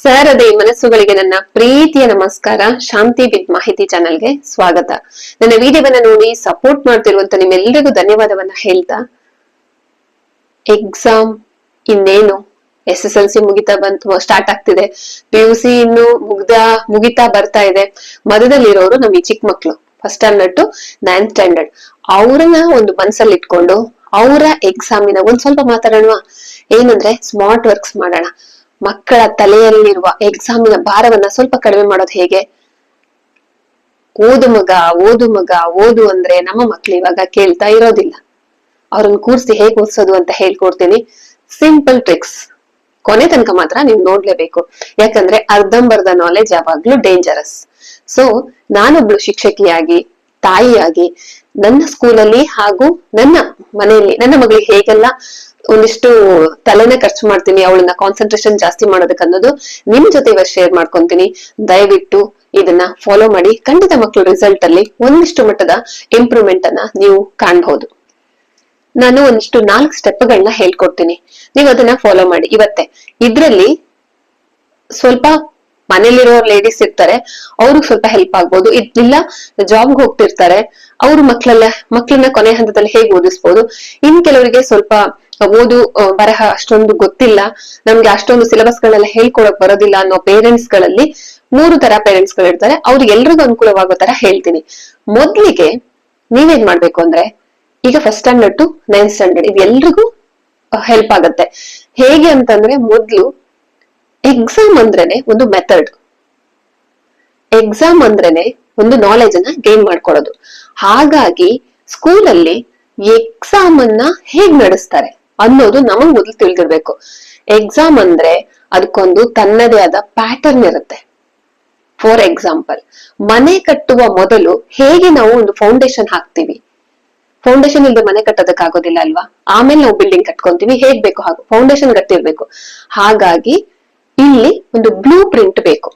ಸಾರದೆ ಮನಸ್ಸುಗಳಿಗೆ ನನ್ನ ಪ್ರೀತಿಯ ನಮಸ್ಕಾರ, ಶಾಂತಿ ವಿತ್ ಮಾಹಿತಿ ಚಾನೆಲ್ಗೆ ಸ್ವಾಗತ. ನನ್ನ ವಿಡಿಯೋವನ್ನ ನೋಡಿ ಸಪೋರ್ಟ್ ಮಾಡ್ತಿರುವಂತ ನಿಮ್ಮೆಲ್ಲರಿಗೂ ಧನ್ಯವಾದವನ್ನ ಹೇಳ್ತಾ ಎಕ್ಸಾಮ್ ಇನ್ನೇನು? ಎಸ್ ಎಸ್ ಎಲ್ ಸಿ ಮುಗಿತಾ ಬಂತು ಸ್ಟಾರ್ಟ್ ಆಗ್ತಿದೆ. ಪಿ ಯು ಸಿ ಇನ್ನು ಮುಗ್ದ, ಮುಗಿತಾ ಬರ್ತಾ ಇದೆ. ಮಧ್ಯದಲ್ಲಿರೋರು ನಮ್ ಈ ಚಿಕ್ಕ ಮಕ್ಳು first standard to ninth standard ಅವ್ರನ್ನ ಒಂದು ಮನ್ಸಲ್ಲಿ ಇಟ್ಕೊಂಡು, ಅವರ ಎಕ್ಸಾಮಿನ ಒಂದ್ ಸ್ವಲ್ಪ ಮಾತಾಡೋಣ. ಏನಂದ್ರೆ ಸ್ಮಾರ್ಟ್ ವರ್ಕ್ಸ್ ಮಾಡೋಣ. ಮಕ್ಕಳ ತಲೆಯಲ್ಲಿರುವ ಎಕ್ಸಾಮಿನ ಭಾರವನ್ನ ಸ್ವಲ್ಪ ಕಡಿಮೆ ಮಾಡೋದು ಹೇಗೆ? ಓದು ಮಗ ಓದು ಮಗ, ಓದು ಅಂದ್ರೆ ನಮ್ಮ ಮಕ್ಳು ಇವಾಗ ಕೇಳ್ತಾ ಇರೋದಿಲ್ಲ. ಅವ್ರನ್ನ ಕೂರ್ಸಿ ಹೇಗೆ ಓದಿಸೋದು ಅಂತ ಹೇಳ್ಕೊಡ್ತೀನಿ. ಸಿಂಪಲ್ ಟ್ರಿಕ್ಸ್ ಕೊನೆ ತನಕ ಮಾತ್ರ ನೀವು ನೋಡ್ಲೇಬೇಕು. ಯಾಕಂದ್ರೆ ಅರ್ಧಂಬರ್ಧ ನಾಲೆಜ್ ಯಾವಾಗ್ಲೂ ಡೇಂಜರಸ್ ಸೊ ನಾನೊಬ್ಳು ಶಿಕ್ಷಕಿಯಾಗಿ, ತಾಯಿಯಾಗಿ, ನನ್ನ ಸ್ಕೂಲಲ್ಲಿ ಹಾಗೂ ನನ್ನ ಮನೆಯಲ್ಲಿ, ನನ್ನ ಮಗಳಿಗೆ ಹೇಗೆಲ್ಲ ಒಂದಿಷ್ಟು ತಲೆನೇ ಖರ್ಚು ಮಾಡ್ತೀನಿ, ಅವಳನ್ನ ಕಾನ್ಸಂಟ್ರೇಷನ್ ಜಾಸ್ತಿ ಮಾಡೋದಕ್ಕೆ ಅನ್ನೋದು ನಿಮ್ ಜೊತೆ ಇವಾಗ ಶೇರ್ ಮಾಡ್ಕೊಂತೀನಿ. ದಯವಿಟ್ಟು ಇದನ್ನ ಫಾಲೋ ಮಾಡಿ, ಖಂಡಿತ ಮಕ್ಕಳು ರಿಸಲ್ಟ್ ಅಲ್ಲಿ ಒಂದಿಷ್ಟು ಮಟ್ಟದ ಇಂಪ್ರೂವ್ಮೆಂಟ್ ಅನ್ನ ನೀವು ಕಾಣಬಹುದು ನಾನು ಒಂದಿಷ್ಟು ನಾಲ್ಕು ಸ್ಟೆಪ್ಗಳನ್ನ ಹೇಳ್ಕೊಡ್ತೀನಿ. ನೀವು ಅದನ್ನ ಫಾಲೋ ಮಾಡಿ. ಇವತ್ತೆ, ಇದ್ರಲ್ಲಿ ಸ್ವಲ್ಪ ಮನೇಲಿರೋ ಲೇಡೀಸ್ ಇರ್ತಾರೆ, ಅವ್ರಿಗೆ ಸ್ವಲ್ಪ ಹೆಲ್ಪ್ ಆಗ್ಬೋದು. ಇಲ್ಲ ಜಾಬ್ಗೆ ಹೋಗ್ತಿರ್ತಾರೆ, ಅವ್ರ ಮಕ್ಳೆಲ್ಲ, ಮಕ್ಳನ್ನ ಕೊನೆ ಹಂತದಲ್ಲಿ ಹೇಗೆ ಓದಿಸ್ಬೋದು? ಇನ್ ಕೆಲವರಿಗೆ ಸ್ವಲ್ಪ ಓದು ಬರಹ ಅಷ್ಟೊಂದು ಗೊತ್ತಿಲ್ಲ. ನಮ್ಗೆ ಅಷ್ಟೊಂದು ಸಿಲೆಬಸ್ ಗಳೆಲ್ಲ ಹೇಳ್ಕೊಡಕ್ ಬರೋದಿಲ್ಲ ಅನ್ನೋ ಪೇರೆಂಟ್ಸ್ಗಳಲ್ಲಿ ಮೂರು ತರ ಪೇರೆಂಟ್ಸ್ಗಳು ಇರ್ತಾರೆ ಅವ್ರಿಗೆ ಎಲ್ರಿಗೂ ಅನುಕೂಲವಾಗೋ ತರ ಹೇಳ್ತೀನಿ. ಮೊದ್ಲಿಗೆ ನೀವೇನ್ ಮಾಡ್ಬೇಕು ಅಂದ್ರೆ, ಈಗ first standard to nine standard ಇದು ಎಲ್ರಿಗೂ ಹೆಲ್ಪ್ ಆಗತ್ತೆ. ಹೇಗೆ ಅಂತಂದ್ರೆ ಮೊದ್ಲು ಎಕ್ಸಾಮ್ ಅಂದ್ರೇನೆ ಒಂದು ಮೆಥಡ್ ಎಕ್ಸಾಮ್ ಅಂದ್ರೇನೆ ಒಂದು ನಾಲೆಜ್ ಅನ್ನ ಗೇನ್ ಮಾಡ್ಕೊಳ್ಳೋದು ಹಾಗಾಗಿ ಸ್ಕೂಲಲ್ಲಿ ಎಕ್ಸಾಮ್ ಅನ್ನ ಹೇಗ್ ನಡೆಸ್ತಾರೆ? ಅನ್ನೋದು ನಮಗ್ ಮೊದಲು ತಿಳಿದಿರ್ಬೇಕು. ಎಕ್ಸಾಮ್ ಅಂದ್ರೆ ಅದಕ್ಕೊಂದು ತನ್ನದೇ ಆದ ಪ್ಯಾಟರ್ನ್ ಇರುತ್ತೆ. ಫಾರ್ ಎಕ್ಸಾಂಪಲ್ ಮನೆ ಕಟ್ಟುವ ಮೊದಲು ಹೇಗೆ ನಾವು ಒಂದು ಫೌಂಡೇಶನ್ ಹಾಕ್ತಿವಿ? ಫೌಂಡೇಶನ್ ಇಲ್ಲದೆ ಮನೆ ಕಟ್ಟೋದಕ್ಕಾಗೋದಿಲ್ಲ ಅಲ್ವಾ? ಆಮೇಲೆ ನಾವು ಬಿಲ್ಡಿಂಗ್ ಕಟ್ಕೊಂತೀವಿ, ಹೇಗ್ ಬೇಕು ಹಾಗೆ? ಫೌಂಡೇಶನ್ ಕಟ್ಟಿರ್ಬೇಕು. ಹಾಗಾಗಿ ಇಲ್ಲಿ ಒಂದು ಬ್ಲೂ ಪ್ರಿಂಟ್ ಬೇಕು.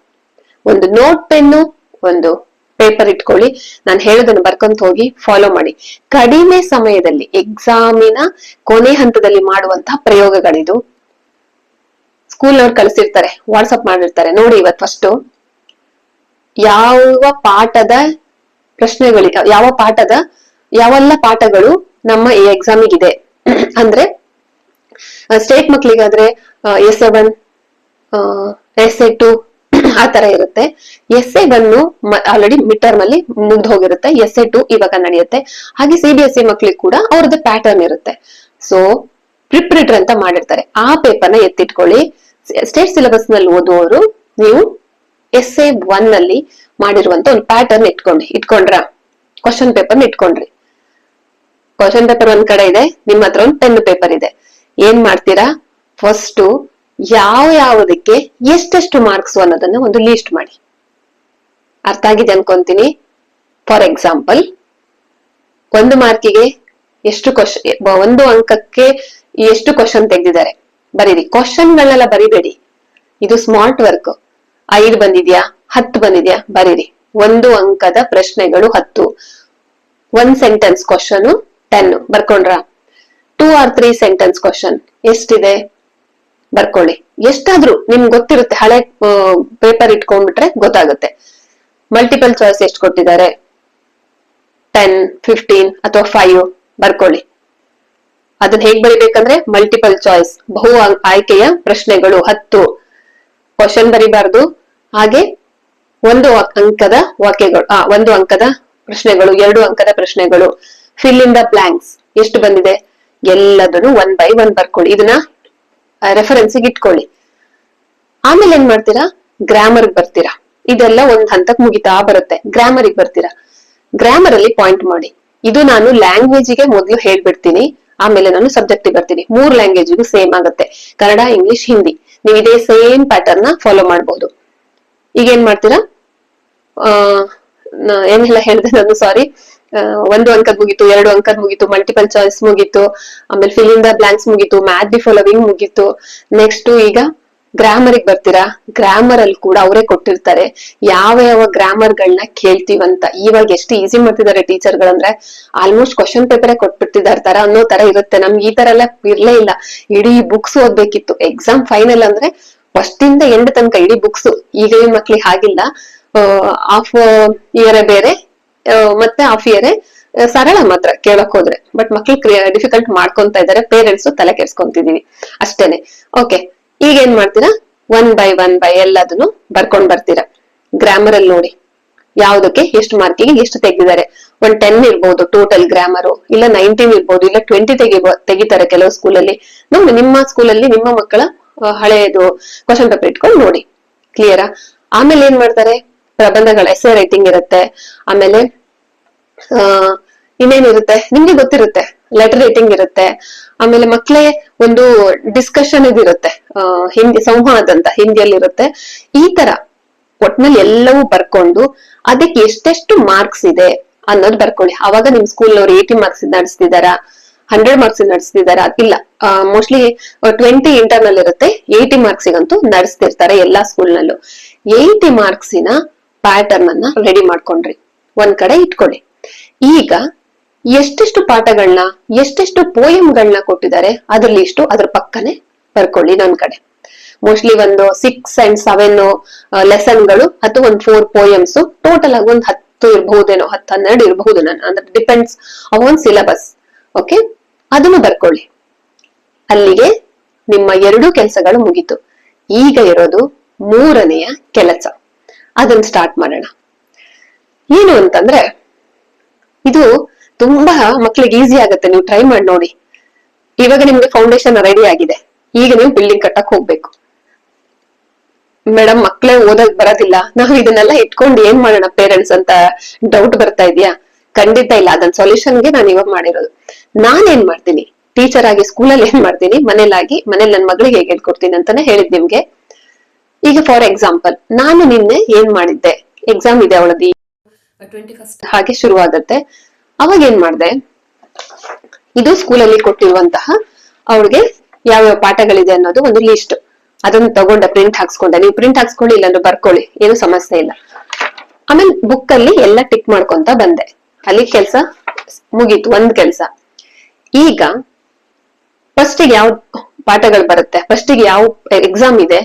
ಒಂದು ನೋಟ್ ಪೆನ್ನು ಒಂದು ಪೇಪರ್ ಇಟ್ಕೊಳ್ಳಿ. ನಾನು ಹೇಳೋದನ್ನ ಬರ್ಕೊಂತ ಹೋಗಿ ಫಾಲೋ ಮಾಡಿ. ಕಡಿಮೆ ಸಮಯದಲ್ಲಿ ಎಕ್ಸಾಮಿನ ಕೊನೆ ಹಂತದಲ್ಲಿ ಮಾಡುವಂತಹ ಪ್ರಯೋಗಗಳಿದು. ಸ್ಕೂಲ್ ಅವ್ರು ಕಲಿಸಿರ್ತಾರೆ ವಾಟ್ಸಪ್ ಮಾಡಿರ್ತಾರೆ. ನೋಡಿ ಇವತ್ತು ಫಸ್ಟ್ ಯಾವ ಪಾಠದ ಪ್ರಶ್ನೆಗಳು ಯಾವ ಪಾಠದ, ಯಾವೆಲ್ಲ ಪಾಠಗಳು ನಮ್ಮ ಈ ಎಕ್ಸಾಮಿಗಿದೆ ಅಂದ್ರೆ state ಮಕ್ಳಿಗಾದ್ರೆ S seven S A two ಆ ತರ ಇರುತ್ತೆ. S A one already mid term ಅಲ್ಲಿ ಮುಗ್ದು ಹೋಗಿರುತ್ತೆ. ಎಸ್ ಎ ಟು ಇವಾಗ ನಡೆಯುತ್ತೆ. ಹಾಗೆ ಸಿ ಬಿ ಎಸ್ ಸಿ ಮಕ್ಳಿಗೆ ಕೂಡ ಅವ್ರದ್ದು ಪ್ಯಾಟರ್ನ್ ಇರುತ್ತೆ. ಸೊ ಪ್ರಿಪ್ರೇಟರ್ ಅಂತ ಮಾಡಿರ್ತಾರೆ. ಆ ಪೇಪರ್ನ ಎತ್ತಿಟ್ಕೊಳ್ಳಿ. ಸ್ಟೇಟ್ ಸಿಲೆಬಸ್ನಲ್ಲಿ ಓದುವವರು ನೀವು ಎಸ್ ಎ ಒನ್ನಲ್ಲಿ ಮಾಡಿರುವಂತ ಒಂದು ಪ್ಯಾಟರ್ನ್ ಇಟ್ಕೊಂಡ್ರಿ, ಇಟ್ಕೊಂಡ್ರ. ಕ್ವಶನ್ ಪೇಪರ್ನ ಇಟ್ಕೊಂಡ್ರಿ. ಕ್ವಶನ್ ಪೇಪರ್ ಒಂದ್ ಕಡೆ ಇದೆ, ನಿಮ್ಮ ಹತ್ರ ಒಂದು ಪೆನ್ ಪೇಪರ್ ಇದೆ. ಏನ್ ಮಾಡ್ತೀರಾ? ಫಸ್ಟ್ ಯಾವ ಯಾವುದಕ್ಕೆ ಎಷ್ಟೆಷ್ಟು ಮಾರ್ಕ್ಸ್ ಅನ್ನೋದನ್ನ ಒಂದು ಲೀಸ್ಟ್ ಮಾಡಿ. ಅರ್ಥ ಆಗಿದೆ ಅನ್ಕೊಂತೀನಿ. ಫಾರ್ ಎಕ್ಸಾಂಪಲ್ ಒಂದು ಮಾರ್ಕಿಗೆ ಎಷ್ಟು ಕ್ವಶನ್ ಒಂದು ಅಂಕಕ್ಕೆ ಎಷ್ಟು ಕ್ವಶನ್ ತೆಗೆದಿದ್ದಾರೆ. ಬರೀರಿ ಕ್ವಶನ್ಗಳನ್ನೆಲ್ಲ ಬರಿಬೇಡಿ. ಇದು ಸ್ಮಾರ್ಟ್ ವರ್ಕ್ ಐದು ಬಂದಿದ್ಯಾ? ಹತ್ತು ಬಂದಿದ್ಯಾ? ಬರೀರಿ. ಒಂದು ಅಂಕದ ಪ್ರಶ್ನೆಗಳು ಹತ್ತು. ಒಂದ್ sentence question ten ಬರ್ಕೊಂಡ್ರ? Two or three sentence question ಎಷ್ಟಿದೆ? ಬರ್ಕೊಳ್ಳಿ. ಎಷ್ಟಾದ್ರೂ ನಿಮ್ಗೆ ಗೊತ್ತಿರುತ್ತೆ, ಹಳೆ ಪೇಪರ್ ಇಟ್ಕೊಂಡ್ಬಿಟ್ರೆ ಗೊತ್ತಾಗುತ್ತೆ. ಮಲ್ಟಿಪಲ್ ಚಾಯ್ಸ್ ಎಷ್ಟು ಕೊಟ್ಟಿದ್ದಾರೆ? ಟೆನ್ ಫಿಫ್ಟೀನ್ ಅಥವಾ ಫೈವ್ ಬರ್ಕೊಳ್ಳಿ. ಅದನ್ನ ಹೇಗ್ ಬರಿಬೇಕಂದ್ರೆ ಮಲ್ಟಿಪಲ್ ಚಾಯ್ಸ್ ಬಹು ಆಯ್ಕೆಯ ಪ್ರಶ್ನೆಗಳು, ಹತ್ತು. ಕ್ವಶನ್ ಬರಿಬಾರ್ದು. ಹಾಗೆ ಒಂದು ಅಂಕದ ವಾಕ್ಯಗಳು, ಆ, ಒಂದು ಅಂಕದ ಪ್ರಶ್ನೆಗಳು, ಎರಡು ಅಂಕದ ಪ್ರಶ್ನೆಗಳು. ಫಿಲ್ ಇನ್ ದ ಬ್ಲಾಂಕ್ಸ್ ಎಷ್ಟು ಬಂದಿದೆ? ಎಲ್ಲದನ್ನು ಒನ್ ಬೈ ಒನ್ ಬರ್ಕೊಳ್ಳಿ. ಇದನ್ನ ರೆಫರೆನ್ಸಿಗೆ ಇಟ್ಕೊಳ್ಳಿ. ಆಮೇಲೆ ಏನ್ ಮಾಡ್ತೀರಾ? ಗ್ರಾಮರ್ ಬರ್ತೀರಾ. ಇದೆಲ್ಲ ಒಂದ್ ಹಂತಕ್ ಮುಗಿತಾ ಬರುತ್ತೆ. ಗ್ರಾಮರಿಗೆ ಬರ್ತೀರಾ. ಗ್ರಾಮರ್ ಅಲ್ಲಿ ಪಾಯಿಂಟ್ ಮಾಡಿ. ಇದು ನಾನು ಲ್ಯಾಂಗ್ವೇಜಿಗೆ ಮೊದಲು ಹೇಳ್ಬಿಡ್ತೀನಿ. ಆಮೇಲೆ ನಾನು ಸಬ್ಜೆಕ್ಟ್ ಬರ್ತೀನಿ. ಮೂರ್ ಲ್ಯಾಂಗ್ವೇಜಿಗೂ ಸೇಮ್ ಆಗುತ್ತೆ. ಕನ್ನಡ ಇಂಗ್ಲಿಷ್ ಹಿಂದಿ ನೀವು ಇದೇ ಸೇಮ್ ಪ್ಯಾಟರ್ನ್ನ ಫಾಲೋ ಮಾಡಬಹುದು ಈಗ ಏನ್ ಮಾಡ್ತೀರಾ? ಏನೆಲ್ಲ ಹೇಳಿದೆ ನಾನು? ಸಾರಿ ಒಂದು ಅಂಕದ್ ಮುಗೀತು, ಎರಡು ಅಂಕದ್ ಮುಗೀತು ಮಲ್ಟಿಪಲ್ ಚಾಯ್ಸ್ ಮುಗೀತು, ಆಮೇಲೆ ಫಿಲ್ ಇನ್ ದ ಬ್ಲಾಂಕ್ಸ್ ಮುಗೀತು ಮ್ಯಾಥ್ ಬಿ ಫಾಲೋವಿಂಗ್ ಮುಗೀತು. ನೆಕ್ಸ್ಟ್ ಈಗ ಗ್ರಾಮರಿಗೆ ಬರ್ತೀರಾ? ಗ್ರಾಮರ್ ಅಲ್ಲಿ ಕೂಡ ಅವರೇ ಕೊಟ್ಟಿರ್ತಾರೆ. ಯಾವ ಯಾವ ಗ್ರಾಮರ್ ಗಳನ್ನ ಕೇಳ್ತೀವಂತ ಇವಾಗ ಎಷ್ಟು ಈಸಿ ಮಾಡ್ತಿದ್ದಾರೆ ಟೀಚರ್ ಗಳಂದ್ರೆ ಆಲ್ಮೋಸ್ಟ್ ಕ್ವಶನ್ ಪೇಪರ್ ಕೊಟ್ಬಿಟ್ಟಿದ್ದಾರೆ ತರ ಅನ್ನೋ ತರ ಇರುತ್ತೆ. ನಮ್ಗೆ ಈ ತರ ಎಲ್ಲ ಇರ್ಲೇ ಇಲ್ಲ. ಇಡೀ ಬುಕ್ಸ್ ಓದ್ಬೇಕಿತ್ತು. ಎಕ್ಸಾಮ್ ಫೈನಲ್ ಅಂದ್ರೆ ಫಸ್ಟ್ ಇಂದ ಎಂಡ್ ತನಕ ಇಡೀ ಬುಕ್ಸ್ ಈಗ ಮಕ್ಳಿಗೆ ಹಾಗಿಲ್ಲ. ಆಫ್ ಇಯರ್ ಬೇರೆ ಮತ್ತೆ ಹಾಫ್ ಇಯರ್ ಸರಳ ಮಾತ್ರ ಕೇಳಕ್ ಹೋದ್ರೆ. ಬಟ್ ಮಕ್ಳು ಡಿಫಿಕಲ್ಟ್ ಮಾಡ್ಕೊಂತ ಇದಾರೆ ಪೇರೆಂಟ್ಸ್ ತಲೆ ಕೆಡ್ಸ್ಕೊಂತಿದೀವಿ ಅಷ್ಟೇನೆ. ಓಕೆ ಈಗ ಏನ್ ಮಾಡ್ತೀರಾ? ಒನ್ ಬೈ ಒನ್ ಬೈ ಎಲ್ಲದನ್ನು ಬರ್ಕೊಂಡ್ ಬರ್ತೀರಾ. ಗ್ರಾಮರ್ ಅಲ್ಲಿ ನೋಡಿ. ಯಾವ್ದಕ್ಕೆ, ಎಷ್ಟು ಮಾರ್ಕಿಗೆ ಎಷ್ಟು ತೆಗೆದಿದ್ದಾರೆ. ಒನ್ ಟೆನ್ ಇರ್ಬೋದು ಟೋಟಲ್ ಗ್ರಾಮರು ಇಲ್ಲ ನೈನ್ಟೀನ್ ಇರ್ಬೋದು, ಇಲ್ಲ ಟ್ವೆಂಟಿ ತೆಗಿಬ, ತೆಗಿತಾರೆ ಕೆಲವು ಸ್ಕೂಲಲ್ಲಿ ನೋಡಿ ನಿಮ್ಮ ಸ್ಕೂಲಲ್ಲಿ ನಿಮ್ಮ ಮಕ್ಕಳ ಹಳೆಯದು ಕ್ವಶನ್ ಪೇಪರ್ ಇಟ್ಕೊಂಡು ನೋಡಿ. ಕ್ಲಿಯರಾ ಆಮೇಲೆ ಏನ್ ಮಾಡ್ತಾರೆ? ಪ್ರಬಂಧಗಳ ಎಸ್ಎ ರೈಟಿಂಗ್ ಇರುತ್ತೆ. ಆಮೇಲೆ, ಆ ಇನ್ನೇನಿರುತ್ತೆ ನಿಮ್ಗೆ ಗೊತ್ತಿರುತ್ತೆ. ಲೆಟರ್ ರೈಟಿಂಗ್ ಇರುತ್ತೆ. ಆಮೇಲೆ ಮಕ್ಕಳೇ ಒಂದು ಡಿಸ್ಕಷನ್ ಇದಿರುತ್ತೆ ಹಿಂದಿ, ಸಂವಾದ ಅಂತ ಹಿಂದಿಯಲ್ಲಿ ಇರುತ್ತೆ. ಈ ತರ ಒಟ್ನಲ್ಲಿ ಎಲ್ಲವೂ ಬರ್ಕೊಂಡು ಅದಕ್ಕೆ ಎಷ್ಟೆಷ್ಟು ಮಾರ್ಕ್ಸ್ ಇದೆ ಅನ್ನೋದು ಬರ್ಕೊಳ್ಳಿ. ಅವಾಗ ನಿಮ್ ಸ್ಕೂಲ್ ಅವ್ರು ಏಟಿ ಮಾರ್ಕ್ಸ್ ನಡೆಸ್ತಿದಾರಾ? ಹಂಡ್ರೆಡ್ ಮಾರ್ಕ್ಸ್ ನಡೆಸ್ತಿದಾರಾ? ಇಲ್ಲ. ಮೋಸ್ಟ್ಲಿ ಟ್ವೆಂಟಿ ಇಂಟರ್ನಲ್ ಇರುತ್ತೆ. ಏಯ್ಟಿ ಮಾರ್ಕ್ಸಿಗಂತೂ ನಡೆಸ್ತಿರ್ತಾರೆ ಎಲ್ಲಾ ಸ್ಕೂಲ್ನಲ್ಲೂ ಏಯ್ಟಿ ಮಾರ್ಕ್ಸಿನ ಪ್ಯಾಟರ್ನ್ ಅನ್ನ ರೆಡಿ ಮಾಡ್ಕೊಂಡ್ರಿ. ಒಂದ್ ಕಡೆ ಇಟ್ಕೊಳ್ಳಿ. ಈಗ ಎಷ್ಟೆಷ್ಟು ಪಾಠಗಳನ್ನ ಎಷ್ಟೆಷ್ಟು ಪೋಯಂಗಳನ್ನ ಕೊಟ್ಟಿದ್ದಾರೆ, ಅದ್ರಲ್ಲಿ ಇಷ್ಟು ಅದ್ರ ಪಕ್ಕನೆ ಬರ್ಕೊಳ್ಳಿ ನನ್ ಕಡೆ. ಮೋಸ್ಟ್ಲಿ ಒಂದು ಸಿಕ್ಸ್ ಅಂಡ್ ಸೆವೆನ್ ಲೆಸನ್ಗಳು ಅಥವಾ ಒಂದ್ ಫೋರ್ ಪೋಯಮ್ಸ್ ಟೋಟಲ್ ಆಗಿ ಒಂದ್ ಹತ್ತು ಇರಬಹುದೇನೋ, ಹತ್ತು ಹನ್ನೆರಡು ಇರಬಹುದು ನಾನು ಅಂದ್ರೆ ಡಿಪೆಂಡ್ಸ್ ಆನ್ ಸಿಲೆಬಸ್ ಓಕೆ ಅದನ್ನು ಬರ್ಕೊಳ್ಳಿ. ಅಲ್ಲಿಗೆ ನಿಮ್ಮ ಎರಡೂ ಕೆಲಸಗಳು ಮುಗೀತು. ಈಗ ಇರೋದು ಮೂರನೆಯ ಕೆಲಸ. ಅದನ್ನ ಸ್ಟಾರ್ಟ್ ಮಾಡೋಣ. ಏನು ಅಂತಂದ್ರೆ, ಇದು ತುಂಬಾ ಮಕ್ಳಿಗೆ ಈಸಿ ಆಗುತ್ತೆ. ನೀವು ಟ್ರೈ ಮಾಡಿ ನೋಡಿ. ಇವಾಗ ನಿಮ್ಗೆ ಫೌಂಡೇಶನ್ ರೆಡಿ ಆಗಿದೆ. ಈಗ ನೀವು ಬಿಲ್ಡಿಂಗ್ ಕಟ್ಟಕ್ ಹೋಗ್ಬೇಕು. ಮೇಡಮ್ ಮಕ್ಳೇ ಓದಕ್ ಬರೋದಿಲ್ಲ. ನಾವು ಇದನ್ನೆಲ್ಲ ಇಟ್ಕೊಂಡು ಏನ್ ಮಾಡೋಣ? ಪೇರೆಂಟ್ಸ್ ಅಂತ ಡೌಟ್ ಬರ್ತಾ ಇದೆಯಾ? ಖಂಡಿತ ಇಲ್ಲ. ಅದನ್ನ ಸೊಲ್ಯೂಷನ್ಗೆ ನಾನು ಇವಾಗ ಮಾಡಿರೋದು. ನಾನ್ ಏನ್ ಮಾಡ್ತೀನಿ? ಟೀಚರ್ ಆಗಿ ಸ್ಕೂಲಲ್ಲಿ ಏನ್ ಮಾಡ್ತೀನಿ? ಮನೇಲಾಗಿ ಮನೇಲಿ ನನ್ನ ಮಗಳಿಗೆ ಹೇಗೆ ಹೇಳ್ಕೊಡ್ತೀನಿ ಅಂತಾನೆ ಹೇಳಿದ್ ನಿಮ್ಗೆ. ಈಗ ಫಾರ್ ಎಕ್ಸಾಂಪಲ್ ನಾನು ನಿನ್ನೆ ಏನ್ ಮಾಡಿದ್ದೆ? ಎಕ್ಸಾಮ್ ಇದೆ ಅವಳದಿ ಟ್ವೆಂಟಿ ಫಸ್ಟ್. ಹಾಗೆ ಶುರುವಾಗತ್ತೆ ಅವಾಗ ಏನ್ ಮಾಡ್ದೆ? ಇದು ಸ್ಕೂಲಲ್ಲಿ ಕೊಟ್ಟಿರುವಂತಹ ಯಾವ ಯಾವ್ಯಾವ ಪಾಠಗಳಿದೆ ಅನ್ನೋದು ಒಂದು ಲಿಸ್ಟ್ ಅದನ್ನ ತಗೊಂಡ ಪ್ರಿಂಟ್ ಹಾಕ್ಸ್ಕೊಂಡೆ. ನೀವು ಪ್ರಿಂಟ್ ಹಾಕ್ಸ್ಕೊಳ್ಳಿ ಇಲ್ಲಾಂದ್ರೆ ಬರ್ಕೊಳ್ಳಿ. ಏನು ಸಮಸ್ಯೆ ಇಲ್ಲ. ಆಮೇಲೆ ಬುಕ್ ಅಲ್ಲಿ ಎಲ್ಲ ಟಿಕ್ ಮಾಡ್ಕೊಂತ ಬಂದೆ. ಅಲ್ಲಿ ಕೆಲಸ ಮುಗೀತು ಒಂದ್ ಕೆಲಸ. ಈಗ ಫಸ್ಟ್ ಯಾವ ಪಾಠಗಳು ಬರುತ್ತೆ? ಫಸ್ಟ್ ಯಾವ ಎಕ್ಸಾಮ್ ಇದೆ?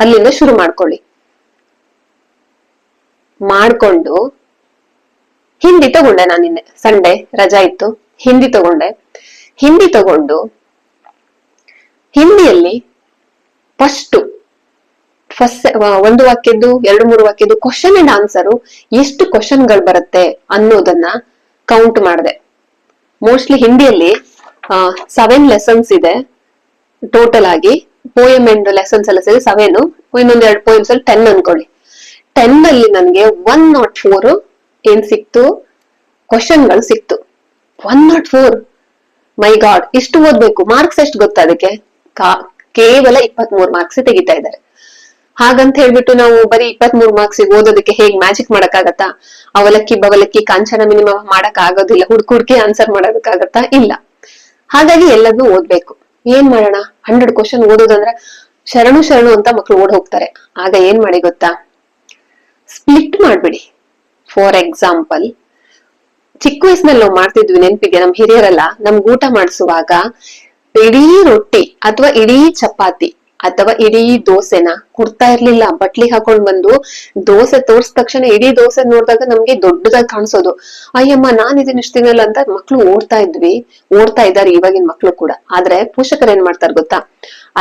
ಅಲ್ಲಿಂದ ಶುರು ಮಾಡ್ಕೊಳ್ಳಿ. ಮಾಡ್ಕೊಂಡು ಹಿಂದಿ ತಗೊಂಡೆ ನಾನು ನಿನ್ನೆ. ಸಂಡೆ ರಜಾ ಇತ್ತು, ಹಿಂದಿ ತಗೊಂಡೆ. ಹಿಂದಿ ತಗೊಂಡು ಹಿಂದಿಯಲ್ಲಿ ಫಸ್ಟ್ ಫಸ್ಟ್ ಒಂದು ವಾಕ್ಯದ್ದು, ಎರಡು ಮೂರು ವಾಕ್ಯದ್ದು ಕ್ವಶನ್ ಅಂಡ್ ಆನ್ಸರು ಎಷ್ಟು ಕ್ವಶನ್ಗಳು ಬರುತ್ತೆ ಅನ್ನೋದನ್ನ ಕೌಂಟ್ ಮಾಡಿದೆ. ಮೋಸ್ಟ್ಲಿ ಹಿಂದಿಯಲ್ಲಿ ಸೆವೆನ್ ಲೆಸನ್ಸ್ ಇದೆ ಟೋಟಲ್ ಆಗಿ ಪೋಯಮ್ ಅಂಡ್ ಲೆಸನ್ಸ್ ಎಲ್ಲ ಸೇರಿ ಸೆವೆನ್ ಇನ್ನೊಂದ್ ಎರಡು ಪೋಯಮ್ಸ್ ಅಲ್ಲಿ ಟೆನ್ ಅನ್ಕೊಳ್ಳಿ. ಟೆನ್ ಅಲ್ಲಿ ನನ್ಗೆ ಒನ್ ನಾಟ್ ಫೋರ್ ಏನ್ ಸಿಕ್ತು? ಕ್ವಶನ್ಗಳು ಸಿಕ್ತು. One not four my god ಇಷ್ಟು ಓದ್ಬೇಕು? ಮಾರ್ಕ್ಸ್ ಎಷ್ಟು ಗೊತ್ತಾ ಅದಕ್ಕೆ? ಕೇವಲ ಇಪ್ಪತ್ತ್ ಮೂರ್ ಮಾರ್ಕ್ಸ್ ತೆಗಿತಾ ಇದ್ದಾರೆ. ಹಾಗಂತ ಹೇಳ್ಬಿಟ್ಟು ನಾವು ಬರೀ ಇಪ್ಪತ್ತ್ ಮೂರ್ ಮಾರ್ಕ್ಸ್ ಓದೋದಕ್ಕೆ ಹೇಗ್ ಮ್ಯಾಜಿಕ್ ಮಾಡಕ್ಕಾಗತ್ತಾ? ಅವಲಕ್ಕಿ ಬವಲಕ್ಕಿ ಕಾಂಚನ ಮಿನಿಮಮ್ ಮಾಡಕ್ ಆಗೋದಿಲ್ಲ ಹುಡ್ಕುಡ್ಕಿ ಆನ್ಸರ್ ಮಾಡೋದಕ್ಕಾಗತ್ತಾ ಇಲ್ಲ. ಹಾಗಾಗಿ ಎಲ್ಲದನ್ನೂ ಓದ್ಬೇಕು. ಏನ್ ಮಾಡೋಣ? ಹಂಡ್ರೆಡ್ ಕ್ವಶನ್ ಓದೋದಂದ್ರೆ ಶರಣು ಶರಣು ಅಂತ ಮಕ್ಳು ಓಡ್ ಹೋಗ್ತಾರೆ. ಆಗ ಏನ್ ಮಾಡಿ ಗೊತ್ತಾ? ಸ್ಪ್ಲಿಟ್ ಮಾಡ್ಬಿಡಿ. ಫಾರ್ ಎಕ್ಸಾಂಪಲ್ ಚಿಕ್ಕ ವಯಸ್ಸಿನಲ್ಲಿ ನಾವು ಮಾಡ್ತಿದ್ವಿ ನೆನಪಿಗೆ ನಮ್ ಹಿರಿಯರೆಲ್ಲ ನಮ್ಗೆ ಊಟ ಮಾಡಿಸುವಾಗ ಇಡೀ ರೊಟ್ಟಿ ಅಥವಾ ಇಡೀ ಚಪಾತಿ ಅಥವಾ ಇಡೀ ದೋಸೆನ ಕುಡ್ತಾ ಇರ್ಲಿಲ್ಲ, ಬಟ್ಲಿ ಹಾಕೊಂಡ್ ಬಂದು ದೋಸೆ ತೋರ್ಸ್ ತಕ್ಷಣ ಇಡೀ ದೋಸೆ ನೋಡಿದಾಗ ನಮ್ಗೆ ದೊಡ್ಡದಾಗಿ ಕಾಣಿಸೋದು. ಅಯ್ಯಮ್ಮ, ನಾನ್ ಇದನ್ನ ಇಷ್ಟ ತಿನ್ನಲ್ಲ ಅಂತ ಮಕ್ಳು ಓಡ್ತಾ ಇದ್ವಿ, ಓಡ್ತಾ ಇದ್ದಾರೆ ಇವಾಗಿನ ಮಕ್ಳು ಕೂಡ. ಆದ್ರೆ ಪೋಷಕರು ಏನ್ ಮಾಡ್ತಾರೆ ಗೊತ್ತಾ?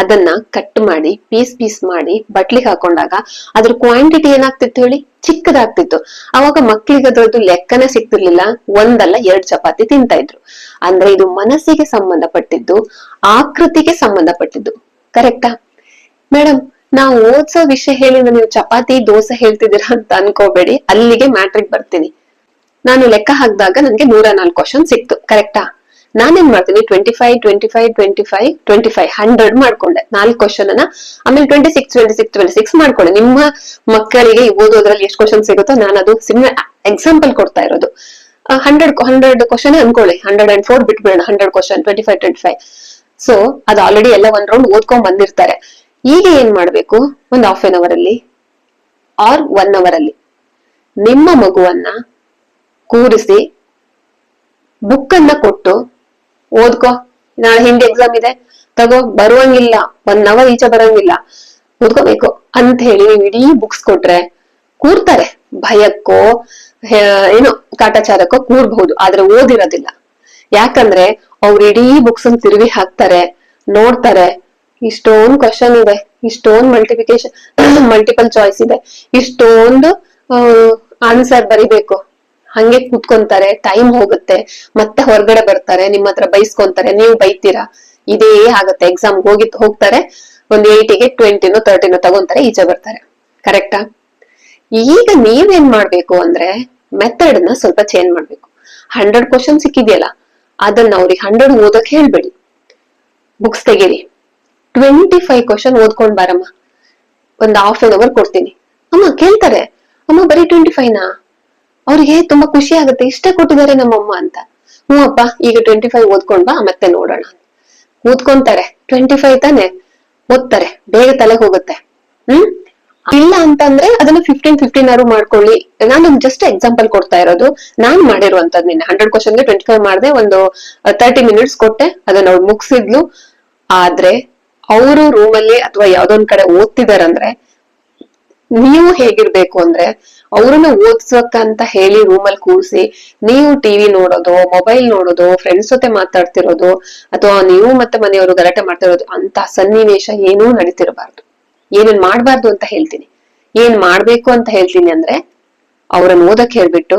ಅದನ್ನ ಕಟ್ ಮಾಡಿ ಪೀಸ್ ಪೀಸ್ ಮಾಡಿ ಬಟ್ಲಿಗೆ ಹಾಕೊಂಡಾಗ ಅದ್ರ ಕ್ವಾಂಟಿಟಿ ಏನಾಗ್ತಿತ್ತು ಹೇಳಿ? ಚಿಕ್ಕದಾಗ್ತಿತ್ತು. ಅವಾಗ ಮಕ್ಳಿಗೆ ಅದ್ರದ್ದು ಲೆಕ್ಕನೇ ಸಿಗ್ತಿರ್ಲಿಲ್ಲ. ಒಂದಲ್ಲ ಎರಡ್ ಚಪಾತಿ ತಿಂತಾ ಇದ್ರು. ಅಂದ್ರೆ ಇದು ಮನಸ್ಸಿಗೆ ಸಂಬಂಧಪಟ್ಟಿದ್ದು, ಆಕೃತಿಗೆ ಸಂಬಂಧಪಟ್ಟಿದ್ದು. ಕರೆಕ್ಟಾ ಮೇಡಮ್ ನಾವು ಓದ್ಸೋ ವಿಷಯ ಹೇಳಿ ನೀವು ಚಪಾತಿ, ದೋಸೆ ಹೇಳ್ತಿದ್ದೀರಾ ಅಂತ ಅನ್ಕೋಬೇಡಿ. ಅಲ್ಲಿಗೆ ಮ್ಯಾಟ್ರಿಕ್ ಬರ್ತೀನಿ. ನಾನು ಲೆಕ್ಕ ಹಾಕಿದಾಗ ನನಗೆ ನೂರ ನಾಲ್ಕು ಕ್ವಶನ್ ಸಿಕ್ತು. ಕರೆಕ್ಟಾ? ನಾನೇನ್ ಮಾಡ್ತೀನಿ? Twenty five twenty five twenty five twenty five hundred ಮಾಡ್ಕೊಂಡೆ. ನಾಲ್ಕು ಕ್ವಶನ್ ಅನ್ನ. ಆಮೇಲೆ twenty six twenty six twenty six ಮಾಡ್ಕೊಂಡೆ. ನಿಮ್ಮ ಮಕ್ಕಳಿಗೆ ಓದೋದ್ರಲ್ಲಿ ಎಷ್ಟು ಕ್ವಶನ್ ಸಿಗುತ್ತೋ ನಾನು ಅದು ಸಿಮ್ ಎಕ್ಸಾಂಪಲ್ ಕೊಡ್ತಾ ಇರೋದು. ಹಂಡ್ರೆಡ್ ಹಂಡ್ರೆಡ್ ಕ್ವಶನ್ ಅನ್ಕೊಳ್ಳಿ. Hundred and four ಬಿಟ್ಬಿಡೋಣ. Hundred question twenty five twenty five so ಅದು ಆಲ್ರೆಡಿ ಎಲ್ಲ ಒಂದ್ ರೌಂಡ್ ಓದ್ಕೊಂಡ್ ಬಂದಿರ್ತಾರೆ. ಈಗ ಏನ್ ಮಾಡ್ಬೇಕು? ಒಂದ್ ಹಾಫ್ ಎನ್ ಅವರ್ ಅಲ್ಲಿ ಆರ್ ಒನ್ ಅವರ್ ಅಲ್ಲಿ ನಿಮ್ಮ ಮಗುವನ್ನ ಕೂರಿಸಿ ಬುಕ್ ಅನ್ನ ಕೊಟ್ಟು ಓದ್ಕೋ. ನಾಳೆ ಹಿಂದಿ ಎಕ್ಸಾಮ್ ಇದೆ. ತಗೋ, ಬರುವಂಗಿಲ್ಲ. ಒನ್ ಅವರ್ ಈಚೆ ಬರಂಗಿಲ್ಲ. ಓದ್ಕೋಬೇಕು ಅಂತ ಹೇಳಿ ನೀವು ಇಡೀ ಬುಕ್ಸ್ ಕೊಟ್ರೆ ಕೂರ್ತಾರೆ. ಭಯಕ್ಕೋ ಏನು ಕಾಟಾಚಾರಕ್ಕೋ ಕೂರ್ಬಹುದು. ಆದ್ರೆ ಓದಿರೋದಿಲ್ಲ. ಯಾಕಂದ್ರೆ ಅವ್ರು ಇಡೀ ಬುಕ್ಸ್ ತಿರುವಿ ಹಾಕ್ತಾರೆ, ನೋಡ್ತಾರೆ. ಇಷ್ಟೊಂದು ಕ್ವಶನ್ ಇದೆ, ಇಷ್ಟೊಂದು ಮಲ್ಟಿಫಿಕೇಶನ್ ಮಲ್ಟಿಪಲ್ ಚಾಯ್ಸ್ ಇದೆ. ಇಷ್ಟೊಂದು ಆನ್ಸರ್ ಬರಿಬೇಕು. ಹಂಗೆ ಕೂತ್ಕೊಂತಾರೆ ಟೈಮ್ ಹೋಗುತ್ತೆ, ಮತ್ತೆ ಹೊರಗಡೆ ಬರ್ತಾರೆ, ನಿಮ್ಮ ಹತ್ರ ಬೈಸ್ಕೊಂತಾರೆ, ನೀವು ಬೈತೀರಾ? ಇದೇ ಆಗುತ್ತೆ ಎಕ್ಸಾಮ್ ಹೋಗಿ ಹೋಗ್ತಾರೆ, ಒಂದ್ ಏಟಿಗೆ ಟ್ವೆಂಟಿನೋ ತರ್ಟಿನೋ ತಗೊಂತಾರೆ, ಈಚೆ ಬರ್ತಾರೆ. ಕರೆಕ್ಟಾ ಈಗ ನೀವೇನ್ ಮಾಡ್ಬೇಕು ಅಂದ್ರೆ ಮೆಥಡ್ನ ಸ್ವಲ್ಪ ಚೇಂಜ್ ಮಾಡ್ಬೇಕು. ಹಂಡ್ರೆಡ್ ಕ್ವಶನ್ ಸಿಕ್ಕಿದೆಯಲ್ಲ, ಅದನ್ನ ಅವ್ರಿಗೆ ಹಂಡ್ರೆಡ್ ಓದಕ್ ಹೇಳ್ಬೇಡಿ. ಬುಕ್ಸ್ ತೆಗೀರಿ. ಟ್ವೆಂಟಿ ಫೈವ್ ಕ್ವಶನ್ ಓದ್ಕೊಂಡ್ ಬಾರಮ್ಮ. ಒಂದ್ ಹಾಫ್ ಅನ್ ಅವರ್ ಕೊಡ್ತೀನಿ. ಅಮ್ಮ, ಕೇಳ್ತಾರೆ. ಅಮ್ಮ, ಬರೀ ಟ್ವೆಂಟಿ ಫೈವ್ ನಾ? ಅವ್ರಿಗೆ ತುಂಬಾ ಖುಷಿ ಆಗುತ್ತೆ. ಇಷ್ಟೇ ಕೊಟ್ಟಿದ್ದಾರೆ ನಮ್ಮಮ್ಮ ಅಂತ. ಹ್ಞೂ ಅಪ್ಪ, ಈಗ ಟ್ವೆಂಟಿ ಫೈವ್ ಓದ್ಕೊಂಡ್ ಬಾ, ಮತ್ತೆ ನೋಡೋಣ ಓದ್ಕೊಂತಾರೆ. ಟ್ವೆಂಟಿ ಫೈವ್ ತಾನೆ ಓದ್ತಾರೆ. ಬೇಗ ತಲೆ ಹೋಗುತ್ತೆ. ಹ್ಮ್ ಇಲ್ಲ ಅಂತಂದ್ರೆ ಅದನ್ನ ಫಿಫ್ಟೀನ್ ಫಿಫ್ಟೀನ್ ಆರು ಮಾಡ್ಕೊಳ್ಳಿ. ನಾನು ಜಸ್ಟ್ ಎಕ್ಸಾಂಪಲ್ ಕೊಡ್ತಾ ಇರೋದು. ನಾನ್ ಮಾಡಿರುವಂತದ್ ನಿನ್ನೆ. ಹಂಡ್ರೆಡ್ ಕ್ವಶನ್ಗೆ ಟ್ವೆಂಟಿ ಫೈವ್ ಮಾಡಿದೆ. ಒಂದು ತರ್ಟಿ ಮಿನಿಟ್ಸ್ ಕೊಟ್ಟೆ. ಅದನ್ನ ಅವ್ರು ಮುಗಿಸಿದ್ಲು. ಆದ್ರೆ ಅವರು ರೂಮಲ್ಲಿ ಅಥವಾ ಯಾವ್ದೊಂದ್ ಕಡೆ ಓದ್ತಿದಾರಂದ್ರೆ, ನೀವು ಹೇಗಿರ್ಬೇಕು ಅಂದ್ರೆ ಅವ್ರನ್ನ ಓದ್ಸಕ್ಕಂತ ಹೇಳಿ ರೂಮಲ್ಲಿ ಕೂರಿಸಿ, ನೀವು ಟಿವಿ ನೋಡೋದು ಮೊಬೈಲ್ ನೋಡೋದು ಫ್ರೆಂಡ್ಸ್ ಜೊತೆ ಮಾತಾಡ್ತಿರೋದು, ಅಥವಾ ನೀವು ಮತ್ತೆ ಮನೆಯವರು ಗಲಾಟೆ ಮಾಡ್ತಿರೋದು ಅಂತ ಸನ್ನಿವೇಶ ಏನೂ ನಡೀತಿರಬಾರ್ದು. ಏನೇನ್ ಮಾಡ್ಬಾರ್ದು ಅಂತ ಹೇಳ್ತೀನಿ. ಏನ್ ಮಾಡ್ಬೇಕು ಅಂತ ಹೇಳ್ತೀನಿ ಅಂದ್ರೆ, ಅವ್ರನ್ನ ಓದಕ್ ಹೇಳ್ಬಿಟ್ಟು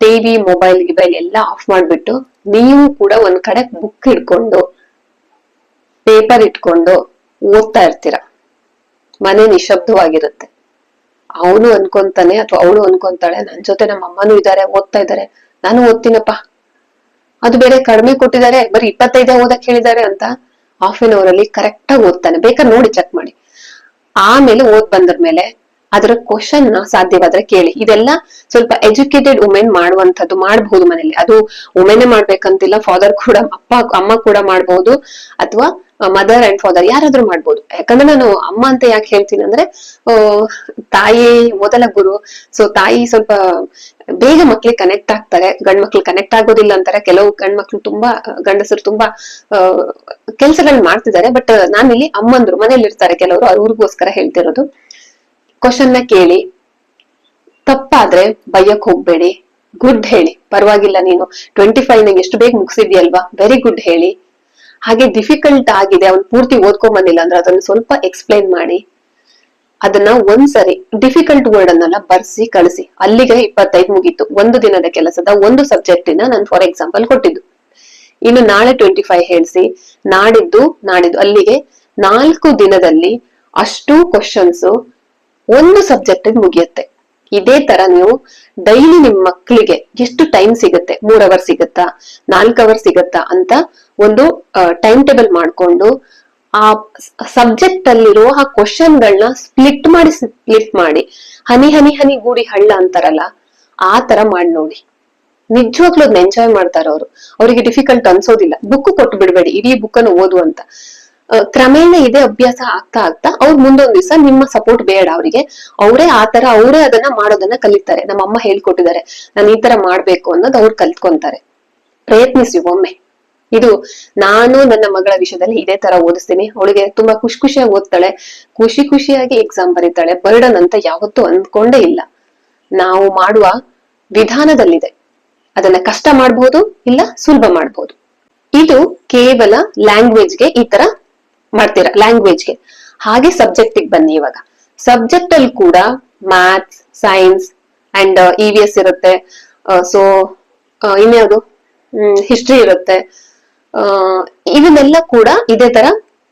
ಟಿವಿ ಮೊಬೈಲ್ ಗಿಬೈಲ್ ಎಲ್ಲ ಆಫ್ ಮಾಡ್ಬಿಟ್ಟು, ನೀವು ಕೂಡ ಒಂದ್ ಕಡೆ ಬುಕ್ ಹಿಡ್ಕೊಂಡು ಪೇಪರ್ ಇಟ್ಕೊಂಡು ಓದ್ತಾ ಇರ್ತೀರ. ಮನೆ ನಿಶಬ್ದವಾಗಿರುತ್ತೆ. ಅವನು ಅನ್ಕೊಂತಾನೆ ಅಥವಾ ಅವಳು ಅನ್ಕೊಂತಾಳೆ, ನನ್ ಜೊತೆ ನಮ್ಮ ಅಮ್ಮನೂ ಇದ್ದಾರೆ, ಓದ್ತಾ ಇದ್ದಾರೆ. ನಾನು ಓದ್ತೀನಪ್ಪ. ಅದು ಬೇರೆ ಕಡಿಮೆ ಕೊಟ್ಟಿದ್ದಾರೆ, ಬರೀ ಇಪ್ಪತ್ತೈದೇ ಓದಕ್ಕೆ ಹೇಳಿದ್ದಾರೆ ಅಂತ ಹಾಫ್ ಅನ್ ಅವರ್ ಅಲ್ಲಿ ಕರೆಕ್ಟ್ ಆಗಿ ಓದ್ತಾನೆ. ಬೇಕಾ ನೋಡಿ ಚೆಕ್ ಮಾಡಿ. ಆಮೇಲೆ ಓದ್ ಬಂದ್ಮೇಲೆ ಅದರ ಕ್ವಶನ್ನ ಸಾಧ್ಯವಾದ್ರೆ ಕೇಳಿ. ಇದೆಲ್ಲ ಸ್ವಲ್ಪ ಎಜುಕೇಟೆಡ್ ವುಮೆನ್ ಮಾಡುವಂತದ್ದು ಮಾಡಬಹುದು ಮನೇಲಿ ಅದು ವುಮೆನ್ ಮಾಡ್ಬೇಕಂತಿಲ್ಲ ಫಾದರ್ ಕೂಡ, ಅಪ್ಪ, ಅಮ್ಮ ಕೂಡ ಮಾಡಬಹುದು. ಅಥವಾ ಮದರ್ ಅಂಡ್ ಫಾದರ್ ಯಾರಾದ್ರೂ ಮಾಡ್ಬೋದು. ಯಾಕಂದ್ರೆ ನಾನು ಅಮ್ಮ ಅಂತ ಯಾಕೆ ಹೇಳ್ತೀನಿ ಅಂದ್ರೆ ತಾಯಿ, ಮೊದಲ ಗುರು ಸೊ ತಾಯಿ ಸ್ವಲ್ಪ ಬೇಗ ಮಕ್ಳಿಗೆ ಕನೆಕ್ಟ್ ಆಗ್ತಾರೆ. ಗಂಡ್ ಮಕ್ಳು ಕನೆಕ್ಟ್ ಆಗೋದಿಲ್ಲ ಅಂತಾರೆ. ಕೆಲವು ಗಂಡ್ ಮಕ್ಳು ತುಂಬಾ, ಗಂಡಸರು ತುಂಬಾ ಕೆಲಸಗಳನ್ನ ಮಾಡ್ತಿದ್ದಾರೆ. ಬಟ್ ನಾನಿಲ್ಲಿ ಅಮ್ಮಂದ್ರು ಮನೇಲಿ ಇರ್ತಾರೆ ಕೆಲವರು ಅವ್ರಿಗೋಸ್ಕರ ಹೇಳ್ತಿರೋದು. ಕ್ವಶನ್ನ ಕೇಳಿ. ತಪ್ಪಾದ್ರೆ ಬಯ್ಯಕ್ ಹೋಗ್ಬೇಡಿ. ಗುಡ್ ಹೇಳಿ. ಪರವಾಗಿಲ್ಲ ನೀನು. ಟ್ವೆಂಟಿ ಫೈವ್ ನಂಗೆ ಎಷ್ಟು ಬೇಗ ಮುಗಿಸಿದ್ಯಲ್ವಾ? ವೆರಿ ಗುಡ್ ಹೇಳಿ. ಹಾಗೆ ಡಿಫಿಕಲ್ಟ್ ಆಗಿದೆ, ಅವ್ನು ಪೂರ್ತಿ ಓದ್ಕೊಂಡ್ ಬಂದಿಲ್ಲ ಅಂದ್ರೆ ಅದನ್ನ ಸ್ವಲ್ಪ ಎಕ್ಸ್ಪ್ಲೈನ್ ಮಾಡಿ. ಅದನ್ನ ಒಂದ್ಸರಿ ಡಿಫಿಕಲ್ಟ್ ವರ್ಡ್ ಅನ್ನೆಲ್ಲ, ಬರ್ಸಿ, ಕಳಿಸಿ. ಅಲ್ಲಿಗೆ ಇಪ್ಪತ್ತೈದು ಮುಗೀತು. ಒಂದು ದಿನದ ಕೆಲಸದ ಒಂದು ಸಬ್ಜೆಕ್ಟಿನ ನಾನು ಫಾರ್ ಎಕ್ಸಾಂಪಲ್ ಕೊಟ್ಟಿದ್ದು. ಇನ್ನು ನಾಳೆ ಟ್ವೆಂಟಿ ಫೈವ್ ಹೇಳ್ಸಿ, ನಾಡಿದ್ದು ನಾಡಿದ್ದು, ಅಲ್ಲಿಗೆ ನಾಲ್ಕು ದಿನದಲ್ಲಿ ಅಷ್ಟು ಕ್ವಶನ್ಸ್ ಒಂದು ಸಬ್ಜೆಕ್ಟ್ ಮುಗಿಯುತ್ತೆ. ಇದೇ ತರ ನೀವು ಡೈಲಿ ನಿಮ್ ಮಕ್ಕಳಿಗೆ ಎಷ್ಟು ಟೈಮ್ ಸಿಗುತ್ತೆ? ಮೂರ್ ಅವರ್ ಸಿಗುತ್ತಾ? ನಾಲ್ಕ್ ಅವರ್ ಸಿಗುತ್ತಾ? ಅಂತ ಒಂದು ಟೈಮ್ ಟೇಬಲ್ ಮಾಡ್ಕೊಂಡು ಆ ಸಬ್ಜೆಕ್ಟ್ ಅಲ್ಲಿರೋ ಆ ಕ್ವಶನ್ ಗಳನ್ನ ಸ್ಪ್ಲಿಟ್ ಮಾಡಿ ಸ್ಪ್ಲಿಟ್ ಮಾಡಿ. ಹನಿ ಹನಿ ಹನಿ, ಗೂಡಿ ಹಳ್ಳ ಅಂತಾರಲ್ಲ, ಆ ತರ ಮಾಡಿ ನೋಡಿ. ನಿಜವಾಗ್ಲೂ ಅದನ್ನ ಎಂಜಾಯ್ ಮಾಡ್ತಾರೆ ಅವರು. ಅವರಿಗೆ ಡಿಫಿಕಲ್ಟ್ ಅನ್ಸೋದಿಲ್ಲ. ಬುಕ್ ಕೊಟ್ಟು ಬಿಡಬೇಡಿ, ಇಡೀ ಬುಕ್ ಅನ್ನು ಓದು ಅಂತ. ಕ್ರಮೇಣ ಇದೇ ಅಭ್ಯಾಸ ಆಗ್ತಾ ಆಗ್ತಾ ಅವ್ರು ಮುಂದೊಂದ್ ದಿವಸ ನಿಮ್ಮ ಸಪೋರ್ಟ್ ಬೇಡ ಅವರಿಗೆ. ಅವರೇ ಆ ತರ, ಅವರೇ ಅದನ್ನ ಮಾಡೋದನ್ನ ಕಲಿತಾರೆ. ನಮ್ಮ ಅಮ್ಮ ಹೇಳ್ಕೊಟ್ಟಿದ್ದಾರೆ, ನಾನು ಈ ತರ ಮಾಡ್ಬೇಕು ಅನ್ನೋದು ಅವ್ರು ಕಲ್ತ್ಕೊಂತಾರೆ. ಪ್ರಯತ್ನಿಸಿ ಒಮ್ಮೆ. ಇದು ನಾನು ನನ್ನ ಮಗಳ ವಿಷಯದಲ್ಲಿ ಇದೇ ತರ ಓದಿಸ್ತೀನಿ. ಅವಳಿಗೆ ತುಂಬಾ ಖುಷಿ ಖುಷಿಯಾಗಿ ಓದ್ತಾಳೆ. ಖುಷಿ ಖುಷಿಯಾಗಿ ಎಕ್ಸಾಮ್ ಬರೀತಾಳೆ. ಬರ್ಡನ್ ಅಂತ ಯಾವತ್ತೂ ಅಂದ್ಕೊಂಡೇ ಇಲ್ಲ. ನಾವು ಮಾಡುವ ವಿಧಾನದಲ್ಲಿದೆ. ಅದನ್ನ ಕಷ್ಟ ಮಾಡಬಹುದು ಇಲ್ಲ ಸುಲಭ ಮಾಡಬಹುದು ಇದು ಕೇವಲ ಲ್ಯಾಂಗ್ವೇಜ್ಗೆ ಈ ತರ ಮಾಡ್ತೀರಾ ಲ್ಯಾಂಗ್ವೇಜ್ಗೆ ಹಾಗೆ ಸಬ್ಜೆಕ್ಟಿಗೆ ಬನ್ನಿ ಇವಾಗ. ಸಬ್ಜೆಕ್ಟ್ ಅಲ್ಲಿ ಕೂಡ maths science and E V S ಇರುತ್ತೆ. ಸೊ ಇನ್ಯಾವುದು? ಹಿಸ್ಟ್ರಿ ಇರುತ್ತೆ. ಆ, ಇವನ್ನೆಲ್ಲ ಕೂಡ ಇದೇ ತರ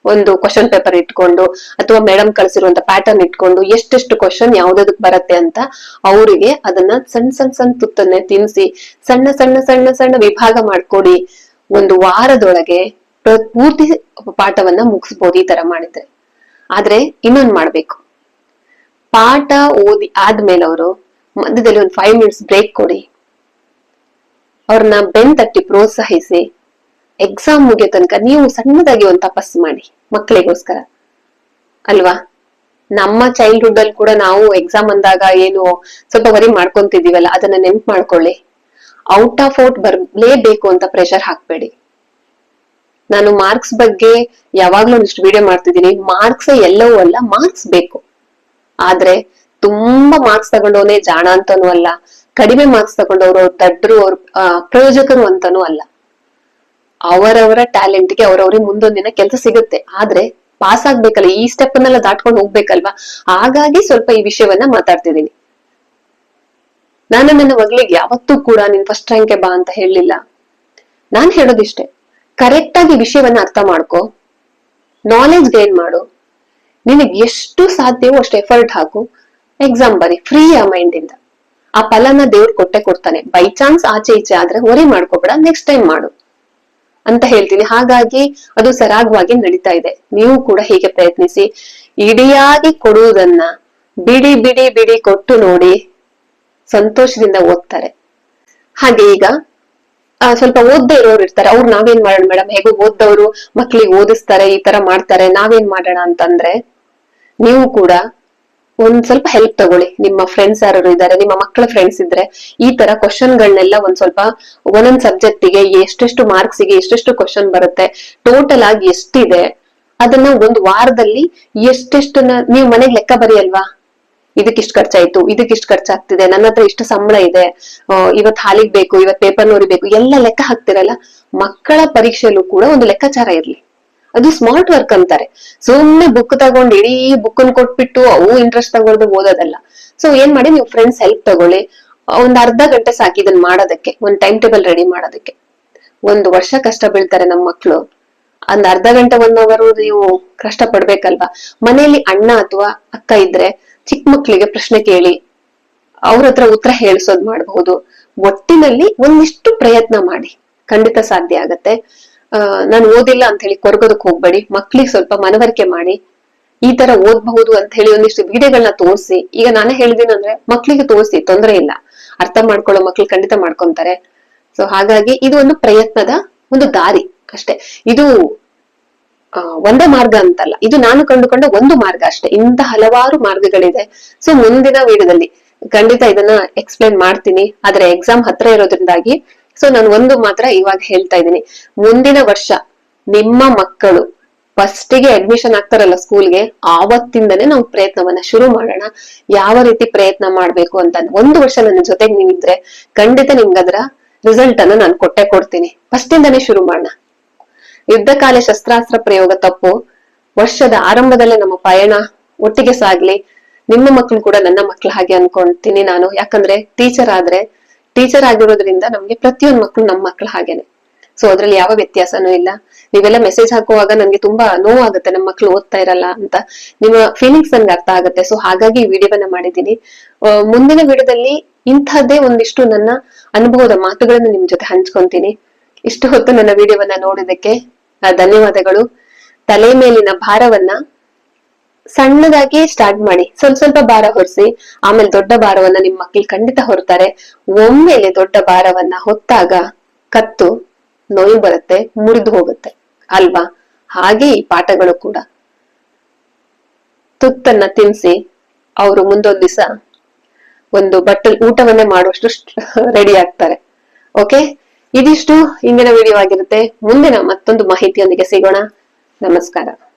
ಒಂದು ಕ್ವಶನ್ ಪೇಪರ್ ಇಟ್ಕೊಂಡು ಅಥವಾ ಮೇಡಮ್ ಕಳ್ಸಿರುವಂತ ಪ್ಯಾಟರ್ನ್ ಇಟ್ಕೊಂಡು ಎಷ್ಟೆಷ್ಟು ಕ್ವಶನ್ ಯಾವ್ದಕ್ ಬರುತ್ತೆ ಅಂತ ಅವರಿಗೆ ಅದನ್ನ ಸಣ್ಣ ಸಣ್ಣ ಸಣ್ಣ ತುತ್ತನ್ನೇ ತಿನ್ಸಿ ಸಣ್ಣ ಸಣ್ಣ ಸಣ್ಣ ಸಣ್ಣ ವಿಭಾಗ ಮಾಡ್ಕೊಡಿ. ಒಂದು ವಾರದೊಳಗೆ ಪ್ರ- ಪೂರ್ತಿ ಪಾಠವನ್ನ ಮುಗಿಸ್ಬೋದು ಈ ತರ ಮಾಡಿದ್ರೆ. ಆದ್ರೆ ಇನ್ನೊಂದ್ ಮಾಡ್ಬೇಕು. ಪಾಠ ಓದಿ ಆದ್ಮೇಲೆ ಅವರು ಮಧ್ಯದಲ್ಲಿ ಒಂದು ಫೈವ್ ಮಿನಿಟ್ಸ್ ಬ್ರೇಕ್ ಕೊಡಿ. ಅವ್ರನ್ನ ಬೆನ್ ತಟ್ಟಿ ಪ್ರೋತ್ಸಾಹಿಸಿ. ಎಕ್ಸಾಮ್ ಮುಗಿಯೋ ತನಕ ನೀವು ಸಣ್ಣದಾಗಿ ಒಂದು ತಪಸ್ಸು ಮಾಡಿ, ಮಕ್ಕಳಿಗೋಸ್ಕರ. ಅಲ್ವಾ? ನಮ್ಮ ಚೈಲ್ಡ್ಹುಡ್ ಅಲ್ಲಿ ಕೂಡ ನಾವು ಎಕ್ಸಾಮ್ ಅಂದಾಗ ಏನು ಸ್ವಲ್ಪ ವರಿ ಮಾಡ್ಕೊಂತಿದೀವಲ್ಲ ಅದನ್ನ ನೆನ್ಪು ಮಾಡ್ಕೊಳ್ಳಿ. ಔಟ್ ಆಫ್ ಔಟ್ ಬರ್ಲೇಬೇಕು ಅಂತ ಪ್ರೆಷರ್ ಹಾಕ್ಬೇಡಿ. ನಾನು ಮಾರ್ಕ್ಸ್ ಬಗ್ಗೆ ಯಾವಾಗ್ಲೂ ಒಂದಿಷ್ಟು ವಿಡಿಯೋ ಮಾಡ್ತಿದ್ದೀನಿ. ಮಾರ್ಕ್ಸ್ ಎಲ್ಲವೂ ಅಲ್ಲ ಮಾರ್ಕ್ಸ್ ಬೇಕು. ಆದ್ರೆ ತುಂಬಾ ಮಾರ್ಕ್ಸ್ ತಗೊಂಡವನೇ ಜಾಣ ಅಂತನೂ ಅಲ್ಲ, ಕಡಿಮೆ ಮಾರ್ಕ್ಸ್ ತಗೊಂಡವರು ಅವ್ರು ದಡ್ರು ಅವ್ರ ಪ್ರಯೋಜಕರು ಅಂತನೂ ಅಲ್ಲ. ಅವರವರ ಟ್ಯಾಲೆಂಟ್ಗೆ ಗೆ ಅವ್ರವ್ರಿಗೆ ಮುಂದೊಂದಿನ ಕೆಲಸ ಸಿಗುತ್ತೆ. ಆದ್ರೆ ಪಾಸ್ ಆಗ್ಬೇಕಲ್ಲ, ಈ ಸ್ಟೆಪ್ ಅನ್ನೆಲ್ಲ ದಾಟ್ಕೊಂಡು ಹೋಗ್ಬೇಕಲ್ವಾ? ಹಾಗಾಗಿ ಸ್ವಲ್ಪ ಈ ವಿಷಯವನ್ನ ಮಾತಾಡ್ತಿದ್ದೀನಿ ನಾನು ನನ್ನ ಮಗಳಿಗೆ ಯಾವತ್ತೂ ಕೂಡ ನೀನ್ ಫಸ್ಟ್ ರ್ಯಾಂಕ್ ಬಾ ಅಂತ ಹೇಳಲಿಲ್ಲ. ನಾನ್ ಹೇಳೋದಿಷ್ಟೇ. ಕರೆಕ್ಟ್ ಆಗಿ ವಿಷಯವನ್ನ ಅರ್ಥ ಮಾಡ್ಕೊ. ನಾಲೆಜ್ ಗೇನ್ ಮಾಡು. ನಿನಗೆ ಎಷ್ಟು ಸಾಧ್ಯವೋ ಅಷ್ಟು ಎಫರ್ಟ್ ಹಾಕು. ಎಕ್ಸಾಮ್ ಬರಿ ಫ್ರೀ ಆ ಮೈಂಡ್ ಇಂದ. ಆ ಫಲನ ದೇವ್ರು ಕೊಟ್ಟೆ ಕೊಡ್ತಾನೆ. ಬೈ ಚಾನ್ಸ್ ಆಚೆ ಈಚೆ ಆದ್ರೆ ವರಿ ಮಾಡ್ಕೋಬೇಡ ನೆಕ್ಸ್ಟ್ ಟೈಮ್ ಮಾಡು. ಅಂತ ಹೇಳ್ತೀನಿ. ಹಾಗಾಗಿ ಅದು ಸರಾಗವಾಗಿ ನಡೀತಾ ಇದೆ. ನೀವು ಕೂಡ ಹೀಗೆ ಪ್ರಯತ್ನಿಸಿ. ಇಡಿಯಾಗಿ ಕೊಡುವುದನ್ನ ಬಿಡಿ ಬಿಡಿ ಬಿಡಿ ಕೊಟ್ಟು ನೋಡಿ ಸಂತೋಷದಿಂದ ಓದ್ತಾರೆ. ಹಾಗೆ ಈಗ ಸ್ವಲ್ಪ ಓದ್ದೆ ಇರೋರು ಇರ್ತಾರೆ. ಅವ್ರು ನಾವೇನ್ ಮಾಡೋಣ ಮೇಡಮ್ ಹೇಗೂ ಓದ್ದವರು ಮಕ್ಳಿಗೆ ಓದಿಸ್ತಾರೆ, ಈ ತರ ಮಾಡ್ತಾರೆ, ನಾವೇನ್ ಮಾಡೋಣ ಅಂತಂದ್ರೆ, ನೀವು ಕೂಡ ಒಂದ್ ಸ್ವಲ್ಪ ಹೆಲ್ಪ್ ತಗೊಳ್ಳಿ. ನಿಮ್ಮ ಫ್ರೆಂಡ್ಸ್ ಯಾರು ಇದ್ದಾರೆ ನಿಮ್ಮ ಮಕ್ಕಳ ಫ್ರೆಂಡ್ಸ್ ಇದ್ರೆ ಈ ತರ ಕ್ವಶನ್ ಗಳನ್ನೆಲ್ಲ ಒಂದ್ ಸ್ವಲ್ಪ ಒಂದೊಂದ್ ಸಬ್ಜೆಕ್ಟ್ಗೆ ಎಷ್ಟೆಷ್ಟು ಮಾರ್ಕ್ಸ್ಗೆ ಎಷ್ಟೆಷ್ಟು ಕ್ವಶನ್ ಬರುತ್ತೆ ಟೋಟಲ್ ಆಗಿ ಎಷ್ಟಿದೆ, ಅದನ್ನ ಒಂದ್ ವಾರದಲ್ಲಿ ಎಷ್ಟೆಷ್ಟನ್ನ ನೀವು ಮನೆಗೆ ಲೆಕ್ಕ ಬರೆಯಲ್ವಾ? ಇದಕ್ಕಿಷ್ಟು ಖರ್ಚಾಯ್ತು, ಇದಕ್ಕಿಷ್ಟು ಖರ್ಚಾಗ್ತಿದೆ, ನನ್ನ ಹತ್ರ ಇಷ್ಟು ಸಂಬಳ ಇದೆ ಇವತ್ ಹಾಲಿಗೆ ಬೇಕು, ಇವತ್ ಪೇಪರ್ ನೋರಿಬೇಕು ಎಲ್ಲ ಲೆಕ್ಕ ಹಾಕ್ತಿರಲ್ಲ, ಮಕ್ಕಳ ಪರೀಕ್ಷೆಯಲ್ಲೂ ಕೂಡ ಒಂದು ಲೆಕ್ಕಾಚಾರ ಇರ್ಲಿ. ಅದು ಸ್ಮಾರ್ಟ್ ವರ್ಕ್ ಅಂತಾರೆ. ಸುಮ್ನೆ ಬುಕ್ ತಗೊಂಡು ಇಡೀ ಬುಕ್ ಕೊಟ್ಬಿಟ್ಟು ಅವು ಇಂಟ್ರೆಸ್ಟ್ ತಗೊಳ್ದು ಓದೋದಲ್ಲ. ಸೊ ಏನ್ ಮಾಡಿ ನೀವು ಫ್ರೆಂಡ್ಸ್ ಹೆಲ್ಪ್ ತಗೊಳ್ಳಿ. ಒಂದ್ ಅರ್ಧ ಗಂಟೆ ಸಾಕಿ ಇದನ್ನ ಮಾಡೋದಕ್ಕೆ, ಒಂದ್ ಟೈಮ್ ಟೇಬಲ್ ರೆಡಿ ಮಾಡೋದಕ್ಕೆ. ಒಂದು ವರ್ಷ ಕಷ್ಟ ಬೀಳ್ತಾರೆ ನಮ್ಮ ಮಕ್ಳು. ಒಂದ್ ಅರ್ಧ ಗಂಟೆ ಒನ್ ಅವರ್ ನೀವು ಕಷ್ಟ ಪಡ್ಬೇಕಲ್ವಾ? ಮನೆಯಲ್ಲಿ ಅಣ್ಣ ಅಥವಾ ಅಕ್ಕ ಇದ್ರೆ ಚಿಕ್ಕ ಮಕ್ಳಿಗೆ ಪ್ರಶ್ನೆ ಕೇಳಿ, ಅವ್ರ ಹತ್ರ ಉತ್ತರ ಹೇಳಿಸೋದ್ ಮಾಡಬಹುದು. ಒಟ್ಟಿನಲ್ಲಿ ಒಂದಿಷ್ಟು ಪ್ರಯತ್ನ ಮಾಡಿ. ಖಂಡಿತ ಸಾಧ್ಯ ಆಗತ್ತೆ. ನಾನು ಓದಿಲ್ಲ ಅಂತ ಹೇಳಿ ಕೊರಗೋದಕ್ಕೆ ಹೋಗ್ಬೇಡಿ. ಮಕ್ಳಿಗೆ ಸ್ವಲ್ಪ ಮನವರಿಕೆ ಮಾಡಿ. ಈ ತರ ಓದ್ಬಹುದು ಅಂತ ಹೇಳಿ ಒಂದಿಷ್ಟು ವಿಡಿಯೋಗಳನ್ನ ತೋರಿಸಿ. ಈಗ ನಾನೇ ಹೇಳಿದೀನಿ ಅಂದ್ರೆ ಮಕ್ಳಿಗೆ ತೋರಿಸಿ, ತೊಂದರೆ ಇಲ್ಲ. ಅರ್ಥ ಮಾಡ್ಕೊಳ್ಳೋ ಮಕ್ಳು ಖಂಡಿತ ಮಾಡ್ಕೊಂತಾರೆ. ಸೊ ಹಾಗಾಗಿ ಇದು ಒಂದು ಪ್ರಯತ್ನದ ಒಂದು ದಾರಿ ಅಷ್ಟೇ. ಇದು ಒಂದೇ ಮಾರ್ಗ ಅಂತಲ್ಲ. ಇದು ನಾನು ಕಂಡುಕೊಂಡ ಒಂದು ಮಾರ್ಗ ಅಷ್ಟೇ. ಇಂಥ ಹಲವಾರು ಮಾರ್ಗಗಳಿದೆ. ಸೊ ಮುಂದಿನ ವಿಡಿಯೋದಲ್ಲಿ ಖಂಡಿತ ಇದನ್ನ ಎಕ್ಸ್ಪ್ಲೈನ್ ಮಾಡ್ತೀನಿ. ಆದ್ರೆ ಎಕ್ಸಾಮ್ ಹತ್ರ ಇರೋದ್ರಿಂದಾಗಿ ಸೊ ನಾನು ಒಂದು ಮಾತ್ರ ಇವಾಗ ಹೇಳ್ತಾ ಇದ್ದೀನಿ. ಮುಂದಿನ ವರ್ಷ ನಿಮ್ಮ ಮಕ್ಕಳು ಫಸ್ಟಿಗೆ ಅಡ್ಮಿಷನ್ ಆಗ್ತಾರಲ್ಲ ಸ್ಕೂಲ್ಗೆ ಆವತ್ತಿಂದನೇ ನಾವು ಪ್ರಯತ್ನವನ್ನ ಶುರು ಮಾಡೋಣ. ಯಾವ ರೀತಿ ಪ್ರಯತ್ನ ಮಾಡ್ಬೇಕು ಅಂತ ಒಂದು ವರ್ಷ ನನ್ನ ಜೊತೆಗೆ ನೀವಿದ್ರೆ ಖಂಡಿತ ನಿಮ್ಗೆ ಅದರ ರಿಸಲ್ಟ್ ಅನ್ನ ನಾನು ಕೊಟ್ಟೆ ಕೊಡ್ತೀನಿ. ಫಸ್ಟ್ ಇಂದಾನೆ ಶುರು ಮಾಡೋಣ. ಯುದ್ಧ ಕಾಲ ಶಸ್ತ್ರಾಸ್ತ್ರ ಪ್ರಯೋಗ ತಪ್ಪು. ವರ್ಷದ ಆರಂಭದಲ್ಲೇ ನಮ್ಮ ಪಯಣ ಒಟ್ಟಿಗೆ ಸಾಗ್ಲಿ. ನಿಮ್ಮ ಮಕ್ಕಳು ಕೂಡ ನನ್ನ ಮಕ್ಳು ಹಾಗೆ ಅನ್ಕೊಂತೀನಿ ನಾನು. ಯಾಕಂದ್ರೆ ಟೀಚರ್ ಆದ್ರೆ ಟೀಚರ್ ಆಗಿರೋದ್ರಿಂದ ನಮ್ಗೆ ಪ್ರತಿಯೊಂದು ಮಕ್ಳು ನಮ್ಮ ಮಕ್ಳು ಹಾಗೇನೆ. ಸೊ ಅದ್ರಲ್ಲಿ ಯಾವ ವ್ಯತ್ಯಾಸನೂ ಇಲ್ಲ. ನೀವೆಲ್ಲ ಮೆಸೇಜ್ ಹಾಕುವಾಗ ನನ್ಗೆ ತುಂಬಾ ನೋವಾಗುತ್ತೆ ನಮ್ಮ ಮಕ್ಳು ಓದ್ತಾ ಇರಲ್ಲ ಅಂತ. ನಿಮ್ಮ ಫೀಲಿಂಗ್ಸ್ ನನ್ಗೆ ಅರ್ಥ ಆಗುತ್ತೆ. ಸೊ ಹಾಗಾಗಿ ಈ ವಿಡಿಯೋವನ್ನ ಮಾಡಿದ್ದೀನಿ. ಮುಂದಿನ ವಿಡಿಯೋದಲ್ಲಿ ಇಂಥದ್ದೇ ಒಂದಿಷ್ಟು ನನ್ನ ಅನುಭವದ ಮಾತುಗಳನ್ನು ನಿಮ್ ಜೊತೆ ಹಂಚ್ಕೊಂತೀನಿ. ಇಷ್ಟು ಹೊತ್ತು ನನ್ನ ವಿಡಿಯೋವನ್ನ ನೋಡಿದಕ್ಕೆ ಧನ್ಯವಾದಗಳು. ತಲೆ ಮೇಲಿನ ಭಾರವನ್ನ ಸಣ್ಣದಾಗಿ ಸ್ಟಾರ್ಟ್ ಮಾಡಿ, ಸ್ವಲ್ಪ ಸ್ವಲ್ಪ ಭಾರ ಹೊರಿಸಿ, ಆಮೇಲೆ ದೊಡ್ಡ ಭಾರವನ್ನ ನಿಮ್ ಮಕ್ಳು ಖಂಡಿತ ಹೊರತಾರೆ. ಒಮ್ಮೆಲೆ ದೊಡ್ಡ ಭಾರವನ್ನ ಹೊತ್ತಾಗ ಕತ್ತು, ನೋವು ಬರುತ್ತೆ, ಮುರಿದು ಹೋಗುತ್ತೆ, ಅಲ್ವಾ? ಹಾಗೆ ಈ ಪಾಠಗಳು ಕೂಡ. ತುತ್ತನ್ನ ತಿನ್ಸಿ, ಅವರು ಮುಂದೊಂದು ದಿವಸ ಒಂದು ಬಟ್ಟಲ್ ಊಟವನ್ನೇ ಮಾಡುವಷ್ಟು ರೆಡಿ ಆಗ್ತಾರೆ. ಓಕೆ ಇದಿಷ್ಟು ಇಂದಿನ ವಿಡಿಯೋ ಆಗಿರುತ್ತೆ. ಮುಂದಿನ ಮತ್ತೊಂದು ಮಾಹಿತಿಯೊಂದಿಗೆ ಸಿಗೋಣ. ನಮಸ್ಕಾರ.